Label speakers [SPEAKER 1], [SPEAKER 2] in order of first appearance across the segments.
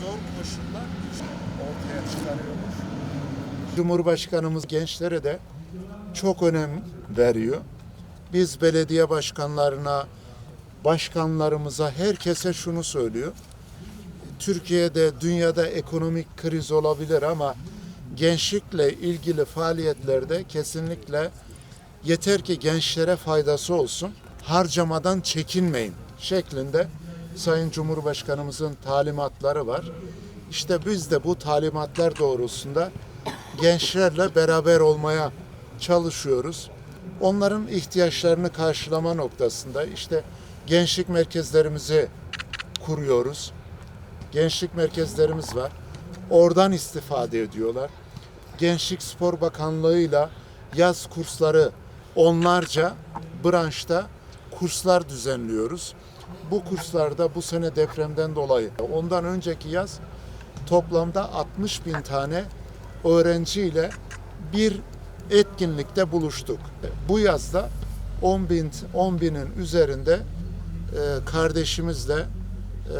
[SPEAKER 1] zor koşullar ortaya çıkarıyormuş. Cumhurbaşkanımız gençlere de çok önem veriyor. Biz belediye başkanlarına, başkanlarımıza, herkese şunu söylüyor. Türkiye'de, dünyada ekonomik kriz olabilir ama gençlikle ilgili faaliyetlerde kesinlikle yeter ki gençlere faydası olsun. Harcamadan çekinmeyin şeklinde Sayın Cumhurbaşkanımızın talimatları var. İşte biz de bu talimatlar doğrultusunda gençlerle beraber olmaya çalışıyoruz. Onların ihtiyaçlarını karşılama noktasında işte gençlik merkezlerimizi kuruyoruz. Gençlik merkezlerimiz var. Oradan istifade ediyorlar. Gençlik Spor Bakanlığı'yla yaz kursları onlarca branşta kurslar düzenliyoruz. Bu kurslarda bu sene depremden dolayı ondan önceki yaz toplamda 60 bin tane öğrenciyle bir etkinlikte buluştuk. Bu yazda 10 bin 10 binin üzerinde e, kardeşimizle e,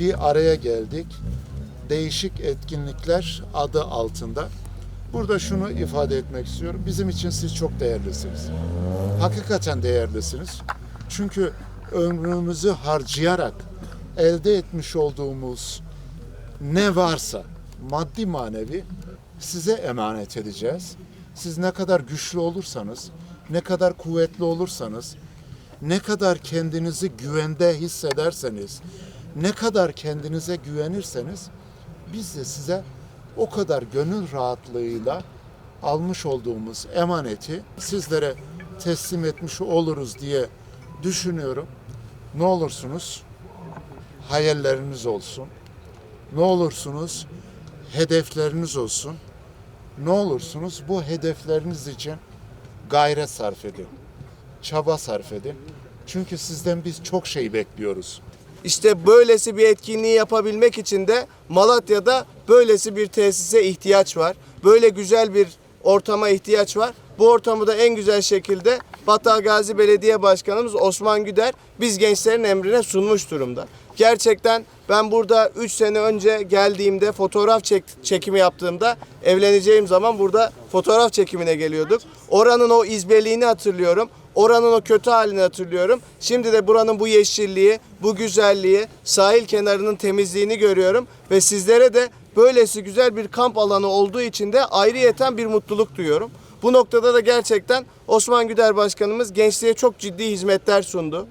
[SPEAKER 1] bir araya geldik. Değişik etkinlikler adı altında. Burada şunu ifade etmek istiyorum. Bizim için siz çok değerlisiniz. Hakikaten değerlisiniz. Çünkü ömrümüzü harcayarak elde etmiş olduğumuz ne varsa maddi manevi size emanet edeceğiz. Siz ne kadar güçlü olursanız, ne kadar kuvvetli olursanız, ne kadar kendinizi güvende hissederseniz, ne kadar kendinize güvenirseniz biz de size o kadar gönül rahatlığıyla almış olduğumuz emaneti sizlere teslim etmiş oluruz diye düşünüyorum. Ne olursunuz hayalleriniz olsun. Ne olursunuz hedefleriniz olsun. Ne olursunuz bu hedefleriniz için gayret sarf edin. Çaba sarf edin. Çünkü sizden biz çok şey bekliyoruz.
[SPEAKER 2] İşte böylesi bir etkinliği yapabilmek için de Malatya'da böylesi bir tesise ihtiyaç var. Böyle güzel bir ortama ihtiyaç var. Bu ortamı da en güzel şekilde Battal Gazi Belediye Başkanımız Osman Güder biz gençlerin emrine sunmuş durumda. Gerçekten ben burada 3 sene önce geldiğimde fotoğraf çek- çekimi yaptığımda evleneceğim zaman burada fotoğraf çekimine geliyorduk. Oranın o izbeliğini hatırlıyorum. Oranın o kötü halini hatırlıyorum. Şimdi de buranın bu yeşilliği, bu güzelliği, sahil kenarının temizliğini görüyorum ve sizlere de böylesi güzel bir kamp alanı olduğu için de ayrıyeten bir mutluluk duyuyorum. Bu noktada da gerçekten Osman Güder Başkanımız gençliğe çok ciddi hizmetler sundu.